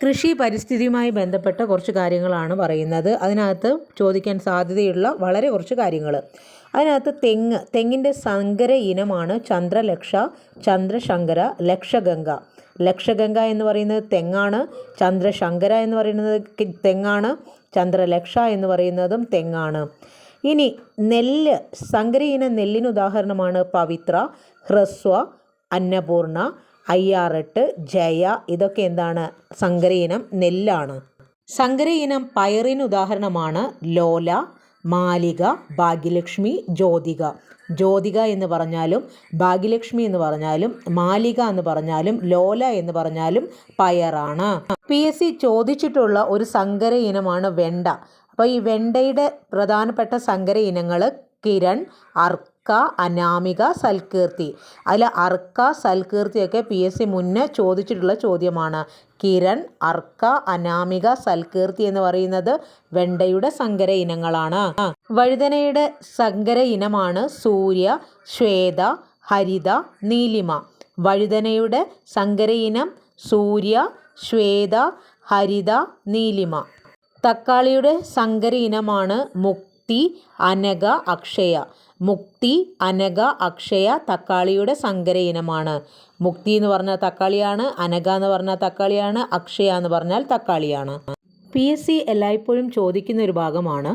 കൃഷി പരിസ്ഥിതിയുമായി ബന്ധപ്പെട്ട കുറച്ച് കാര്യങ്ങളാണ് പറയുന്നത്. അതിനകത്ത് ചോദിക്കാൻ സാധ്യതയുള്ള വളരെ കുറച്ച് കാര്യങ്ങൾ. അതിനകത്ത് തെങ്ങ് തെങ്ങിന്റെ സങ്കര ഇനമാണ് ചന്ദ്രലക്ഷ ചന്ദ്രശങ്കര ലക്ഷഗംഗ. ലക്ഷഗംഗ എന്ന് പറയുന്നത് തെങ്ങാണ് ചന്ദ്രശങ്കര എന്ന് പറയുന്നത് തെങ്ങാണ് ചന്ദ്രലക്ഷ എന്ന് പറയുന്നതും തെങ്ങാണ്. ഇനി നെല്ല് സങ്കര ഇന നെല്ലിന് ഉദാഹരണമാണ് പവിത്ര ഹ്രസ്വ അന്നപൂർണ അയ്യാറെട്ട് ജയ ഇതൊക്കെ എന്താണ്? സങ്കര ഇനം നെല്ലാണ്. സങ്കര ഇനം പയറിന് ഉദാഹരണമാണ് ലോല മാലിക ഭാഗ്യലക്ഷ്മി ജ്യോതിക. ജ്യോതിക എന്ന് പറഞ്ഞാലും ഭാഗ്യലക്ഷ്മി എന്ന് പറഞ്ഞാലും മാലിക എന്ന് പറഞ്ഞാലും ലോല എന്ന് പറഞ്ഞാലും പയറാണ്. പി എസ് സി ചോദിച്ചിട്ടുള്ള ഒരു സങ്കര ഇനമാണ് വെണ്ട. അപ്പോൾ ഈ വെണ്ടയുടെ പ്രധാനപ്പെട്ട സങ്കര ഇനങ്ങൾ കിരൺ അർക്ക അനാമിക സൽകീർത്തി. അതിൽ അർക്ക സൽകീർത്തിയൊക്കെ പി എസ് സി മുന്നേ ചോദിച്ചിട്ടുള്ള ചോദ്യമാണ്. കിരൺ അർക്ക അനാമിക സൽകീർത്തി എന്ന് പറയുന്നത് വെണ്ടയുടെ സങ്കര ഇനങ്ങളാണ്. വഴുതനയുടെ സങ്കര ഇനമാണ് സൂര്യ ശ്വേത ഹരിത നീലിമ. വഴുതനയുടെ സങ്കര ഇനം സൂര്യ ശ്വേത ഹരിത നീലിമ. തക്കാളിയുടെ സങ്കര ഇനമാണ് മുക്തി അനഘ അക്ഷയ. മുക്തി അനഘ അക്ഷയ തക്കാളിയുടെ സങ്കര ഇനമാണ്. മുക്തി എന്ന് പറഞ്ഞാൽ തക്കാളിയാണ് അനഘ എന്ന് പറഞ്ഞാൽ തക്കാളിയാണ് അക്ഷയ എന്ന് പറഞ്ഞാൽ തക്കാളിയാണ്. പി എസ് സി എല്ലായ്പ്പോഴും ചോദിക്കുന്ന ഒരു ഭാഗമാണ്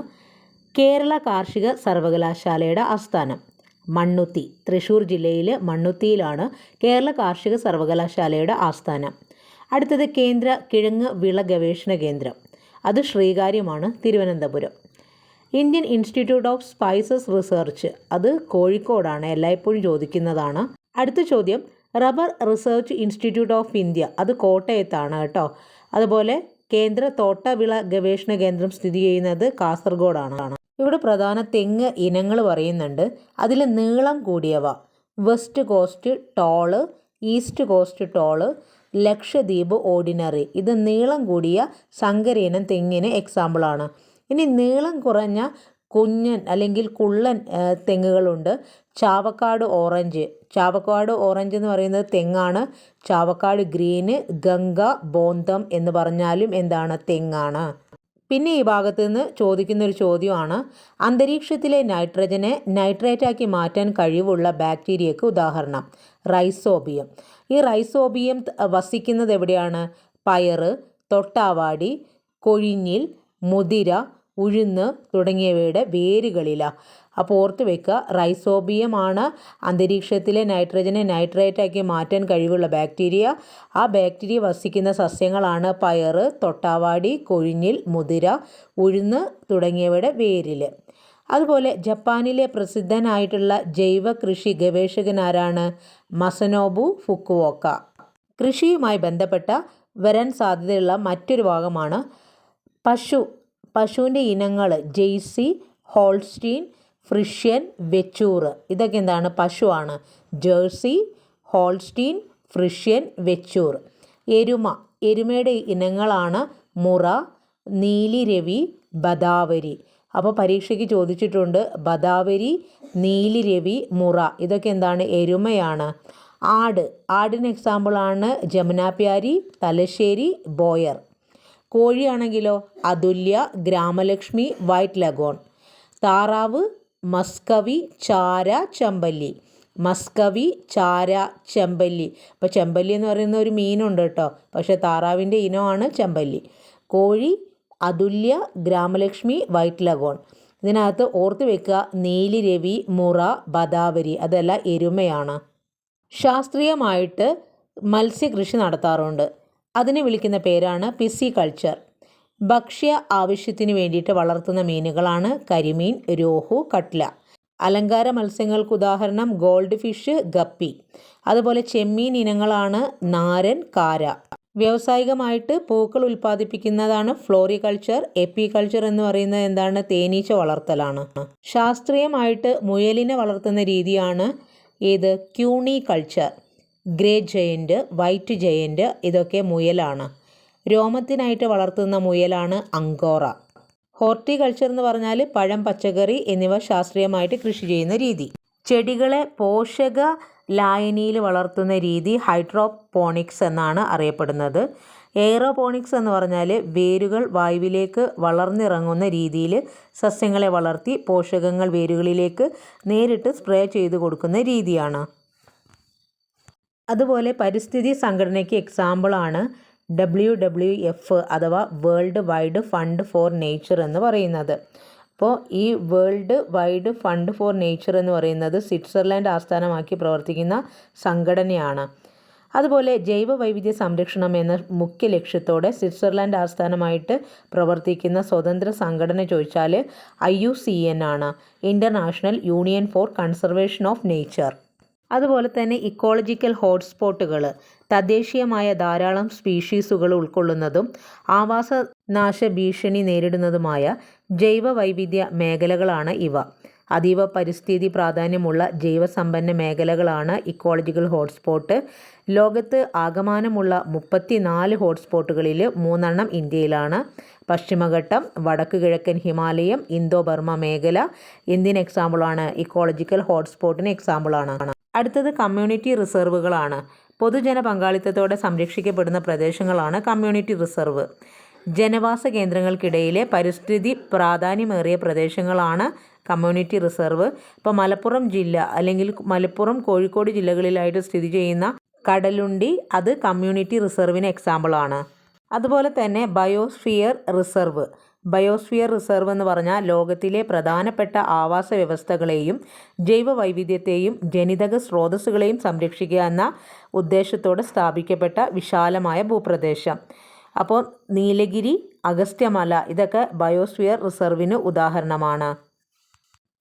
കേരള കാർഷിക സർവകലാശാലയുടെ ആസ്ഥാനം. മണ്ണുത്തി തൃശ്ശൂർ ജില്ലയിലെ മണ്ണുത്തിയിലാണ് കേരള കാർഷിക സർവകലാശാലയുടെ ആസ്ഥാനം. അടുത്തത് കേന്ദ്ര കിഴങ്ങ് വിള ഗവേഷണ കേന്ദ്രം. അത് ശ്രീകാര്യമാണ് Thiruvananthapuram. Indian institute of spices research. അത് കോഴിക്കോടാണ് എല്ലായ്പ്പോഴും ചോദിക്കുന്നതാണ്. അടുത്ത ചോദ്യം rubber research institute of India. അത് കോട്ടയത്താണ് കേട്ടോ. അതുപോലെ കേന്ദ്ര തോട്ടവിള ഗവേഷണ കേന്ദ്രം സ്ഥിതി ചെയ്യുന്നത് കാസർഗോഡാണ്. ഇവിടെ പ്രധാന തെങ്ങ് ഇനങ്ങൾ പറയുന്നുണ്ട്. അതിൽ നീളം കൂടിയവ. West coast tall east coast tall Lakshadweep ordinary. ഇത് നീളം കൂടിയ സങ്കരയിനം തെങ്ങിന് എക്സാമ്പിളാണ് ഇനി നീളം കുറഞ്ഞ കുഞ്ഞൻ അല്ലെങ്കിൽ കുള്ളൻ തെങ്ങുകളുണ്ട്. ചാവക്കാട് ഓറഞ്ച്. ചാവക്കാട് ഓറഞ്ച് എന്ന് പറയുന്നത് തെങ്ങാണ്. ചാവക്കാട് ഗ്രീന് ഗംഗ ബോന്തം എന്ന് പറഞ്ഞാലും എന്താണ്? തെങ്ങാണ്. പിന്നെ ഈ ഭാഗത്ത് നിന്ന് ചോദിക്കുന്ന ഒരു ചോദ്യമാണ്. അന്തരീക്ഷത്തിലെ നൈട്രജനെ നൈട്രേറ്റാക്കി മാറ്റാൻ കഴിവുള്ള ബാക്ടീരിയക്ക് ഉദാഹരണം. റൈസോബിയം. ഈ റൈസോബിയം വസിക്കുന്നത് എവിടെയാണ്? പയറ് തൊട്ടാവാടി കൊഴിഞ്ഞിൽ മുതിര ഉഴുന്ന് തുടങ്ങിയവയുടെ വേരുകളിലാണ് അപ്പോൾ ഓർത്ത് വെക്കുക റൈസോബിയമാണ് അന്തരീക്ഷത്തിലെ നൈട്രജനെ നൈട്രേറ്റാക്കി മാറ്റാൻ കഴിവുള്ള ബാക്ടീരിയ. ആ ബാക്ടീരിയ വസിക്കുന്ന സസ്യങ്ങളാണ് പയർ തൊട്ടാവാടി കൊഴിഞ്ഞിൽ മുതിര ഉഴുന്ന് തുടങ്ങിയവയുടെ വേരിൽ അതുപോലെ ജപ്പാനിലെ പ്രസിദ്ധനായിട്ടുള്ള ജൈവ കൃഷി ഗവേഷകനാരാണ് മസനോബു ഫുക്കുവോക്ക. കൃഷിയുമായി ബന്ധപ്പെട്ട വരാൻ സാധ്യതയുള്ള മറ്റൊരു ഭാഗമാണ് പശു പശുവിന്റെ ഇനങ്ങൾ ജെയ്സി ഹോൾസ്റ്റീൻ ഫ്രിഷ്യൻ വെച്ചൂർ ഇതൊക്കെ എന്താണ്? പശുവാണ്. ജേഴ്സി ഹോൾസ്റ്റീൻ ഫ്രിഷ്യൻ വെച്ചൂർ എരുമ. എരുമയുടെ ഇനങ്ങളാണ് മുറ നീലിരവി ബദാവരി. അപ്പോൾ പരീക്ഷയ്ക്ക് ചോദിച്ചിട്ടുണ്ട് ബദാവരി നീലിരവി മുറ. ഇതൊക്കെ എന്താണ്? എരുമയാണ്. ആട്. ആടിന് എക്സാമ്പിളാണ് ജമുനാപ്യാരി തലശ്ശേരി ബോയർ. കോഴിയാണെങ്കിലോ അതുല്യ ഗ്രാമലക്ഷ്മി വൈറ്റ് ലഗോൺ. താറാവ് മസ്കവി ചാര ചെമ്പല്ലി. മസ്കവി ചാര ചെമ്പല്ലി. ഇപ്പോൾ ചെമ്പല്ലി എന്ന് പറയുന്ന ഒരു മീനുണ്ട് കേട്ടോ. പക്ഷേ താറാവിന്റെ ഇനമാണ് ചെമ്പല്ലി. കോഴി അതുല്യ ഗ്രാമലക്ഷ്മി വൈറ്റ് ലഗോൺ. ഇതിനകത്ത് ഓർത്ത് വെക്കുക നീലിരവി മുറ ബദാവരി അതെല്ലാം എരുമയാണ്. ശാസ്ത്രീയമായിട്ട് മത്സ്യകൃഷി നടത്താറുണ്ട്. അതിനെ വിളിക്കുന്ന പേരാണ് പിസി കൾച്ചർ. ഭക്ഷ്യ ആവശ്യത്തിന് വേണ്ടിയിട്ട് വളർത്തുന്ന മീനുകളാണ് കരിമീൻ രോഹു കട്ല. അലങ്കാര മത്സ്യങ്ങൾക്ക് ഉദാഹരണം ഗോൾഡ് ഫിഷ് ഗപ്പി. അതുപോലെ ചെമ്മീൻ ഇനങ്ങളാണ് നാരൻ കാര. വ്യാവസായികമായിട്ട് പൂക്കൾ ഉൽപ്പാദിപ്പിക്കുന്നതാണ് ഫ്ലോറികൾച്ചർ എപ്പികൾച്ചർ എന്ന് പറയുന്നത് എന്താണ്? തേനീച്ച വളർത്തലാണ്. ശാസ്ത്രീയമായിട്ട് മുയലിനെ വളർത്തുന്ന രീതിയാണ് ഏത്? Cuniculture. Grey giant white giant ഇതൊക്കെ മുയലാണ്. രോമത്തിനായിട്ട് വളർത്തുന്ന മുയലാണ് അങ്കോറ. ഹോർട്ടികൾച്ചർ എന്ന് പറഞ്ഞാൽ പഴം പച്ചക്കറി എന്നിവ ശാസ്ത്രീയമായിട്ട് കൃഷി ചെയ്യുന്ന രീതി. ചെടികളെ പോഷക ലായനിയിൽ വളർത്തുന്ന രീതി ഹൈഡ്രോപോണിക്സ് എന്നാണ് അറിയപ്പെടുന്നത്. എയറോപോണിക്സ് എന്ന് പറഞ്ഞാൽ വേരുകൾ വായുവിലേക്ക് വളർന്നിറങ്ങുന്ന രീതിയിൽ സസ്യങ്ങളെ വളർത്തി പോഷകങ്ങൾ വേരുകളിലേക്ക് നേരിട്ട് സ്പ്രേ ചെയ്ത് കൊടുക്കുന്ന രീതിയാണ്. അതുപോലെ പരിസ്ഥിതി സംഘടനയ്ക്ക് എക്സാമ്പിളാണ് ഡബ്ല്യു ഡബ്ല്യു എഫ് അഥവാ world wide fund for nature എന്ന് പറയുന്നത്. അപ്പോൾ ഈ world wide fund for nature എന്ന് പറയുന്നത് സ്വിറ്റ്സർലാൻഡ് ആസ്ഥാനമാക്കി പ്രവർത്തിക്കുന്ന സംഘടനയാണ്. അതുപോലെ ജൈവ വൈവിധ്യ സംരക്ഷണം എന്ന മുഖ്യ ലക്ഷ്യത്തോടെ സ്വിറ്റ്സർലാൻഡ് ആസ്ഥാനമായിട്ട് പ്രവർത്തിക്കുന്ന സ്വതന്ത്ര സംഘടന ചോദിച്ചാൽ ഐ യു സി എൻ ആണ്. International union for conservation of nature അതുപോലെ തന്നെ ഇക്കോളജിക്കൽ ഹോട്ട്സ്പോട്ടുകൾ തദ്ദേശീയമായ ധാരാളം സ്പീഷീസുകൾ ഉൾക്കൊള്ളുന്നതും ആവാസനാശ ഭീഷണി നേരിടുന്നതുമായ ജൈവ വൈവിധ്യ മേഖലകളാണ് ഇവ. അതീവ പരിസ്ഥിതി പ്രാധാന്യമുള്ള ജൈവസമ്പന്ന മേഖലകളാണ് ഇക്കോളജിക്കൽ ഹോട്ട്സ്പോട്ട്. ലോകത്ത് ആകമാനമുള്ള മുപ്പത്തി നാല് ഹോട്ട്സ്പോട്ടുകളിൽ മൂന്നെണ്ണം ഇന്ത്യയിലാണ്. പശ്ചിമഘട്ടം വടക്ക് കിഴക്കൻ ഹിമാലയം ഇന്തോ ബർമ മേഖല. എന്തിന് എക്സാമ്പിളാണ് ഇക്കോളജിക്കൽ ഹോട്ട്സ്പോട്ടിന് എക്സാമ്പിളാണ് അടുത്തത് കമ്മ്യൂണിറ്റി റിസർവുകളാണ്. പൊതുജന പങ്കാളിത്തത്തോടെ സംരക്ഷിക്കപ്പെടുന്ന പ്രദേശങ്ങളാണ് കമ്മ്യൂണിറ്റി റിസർവ്. ജനവാസ കേന്ദ്രങ്ങൾക്കിടയിലെ പരിസ്ഥിതി പ്രാധാന്യമേറിയ പ്രദേശങ്ങളാണ് കമ്മ്യൂണിറ്റി റിസർവ്. ഇപ്പോൾ മലപ്പുറം ജില്ല അല്ലെങ്കിൽ മലപ്പുറം കോഴിക്കോട് ജില്ലകളിലായിട്ട് സ്ഥിതി ചെയ്യുന്ന കടലുണ്ടി അത് കമ്മ്യൂണിറ്റി റിസർവിന് എക്സാമ്പിളാണ്. അതുപോലെ തന്നെ ബയോസ്ഫിയർ റിസർവ്. ബയോസ്ഫിയർ റിസർവ് എന്ന് പറഞ്ഞാൽ ലോകത്തിലെ പ്രധാനപ്പെട്ട ആവാസ വ്യവസ്ഥകളെയും ജൈവ വൈവിധ്യത്തെയും ജനിതക സ്രോതസ്സുകളെയും സംരക്ഷിക്കുക എന്ന ഉദ്ദേശത്തോടെ സ്ഥാപിക്കപ്പെട്ട വിശാലമായ ഭൂപ്രദേശം. അപ്പോൾ നീലഗിരി അഗസ്ത്യമല ഇതൊക്കെ ബയോസ്ഫിയർ റിസർവിന് ഉദാഹരണമാണ്.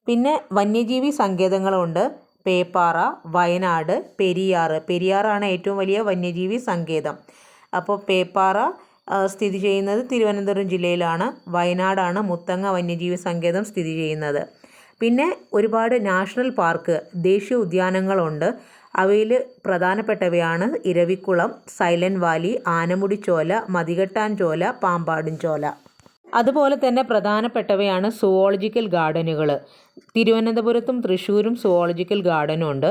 പിന്നെ വന്യജീവി സങ്കേതങ്ങളുണ്ട്. പേപ്പാറ വയനാട് പെരിയാറ്. പെരിയാറാണ് ഏറ്റവും വലിയ വന്യജീവി സങ്കേതം. അപ്പോൾ പേപ്പാറ സ്ഥിതി ചെയ്യുന്നത് തിരുവനന്തപുരം ജില്ലയിലാണ്. വയനാടാണ് മുത്തങ്ങ വന്യജീവി സങ്കേതം സ്ഥിതി ചെയ്യുന്നത്. പിന്നെ ഒരുപാട് നാഷണൽ പാർക്ക് ദേശീയ ഉദ്യാനങ്ങളുണ്ട്. അവയിൽ പ്രധാനപ്പെട്ടവയാണ് ഇരവിക്കുളം സൈലന്റ് വാലി ആനമുടി ചോല മതികെട്ടാൻ ചോല പാമ്പാടും ചോല. അതുപോലെ തന്നെ പ്രധാനപ്പെട്ടവയാണ് സുവോളജിക്കൽ ഗാർഡനുകൾ. തിരുവനന്തപുരത്തും തൃശ്ശൂരും സുവോളജിക്കൽ ഗാർഡനും ഉണ്ട്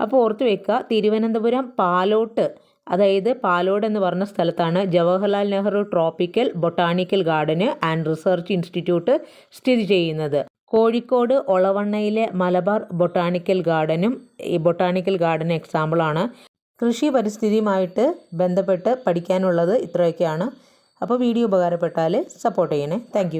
അപ്പോൾ ഓർത്ത് വെക്കുക തിരുവനന്തപുരം പാലോട്ട് അതായത് പാലോട് എന്ന് പറഞ്ഞ സ്ഥലത്താണ് Jawaharlal Nehru tropical botanical garden and research institute സ്ഥിതി ചെയ്യുന്നത്. കോഴിക്കോട് ഒളവണ്ണയിലെ മലബാർ ബൊട്ടാണിക്കൽ ഗാർഡനും ഈ ബൊട്ടാണിക്കൽ ഗാർഡൻ എക്സാമ്പിളാണ്. കൃഷി പരിസ്ഥിതിയുമായിട്ട് ബന്ധപ്പെട്ട് പഠിക്കാനുള്ളത് ഇത്രയൊക്കെയാണ്. അപ്പോൾ വീഡിയോ ഉപകാരപ്പെട്ടാൽ സപ്പോർട്ട് ചെയ്യണേ. താങ്ക്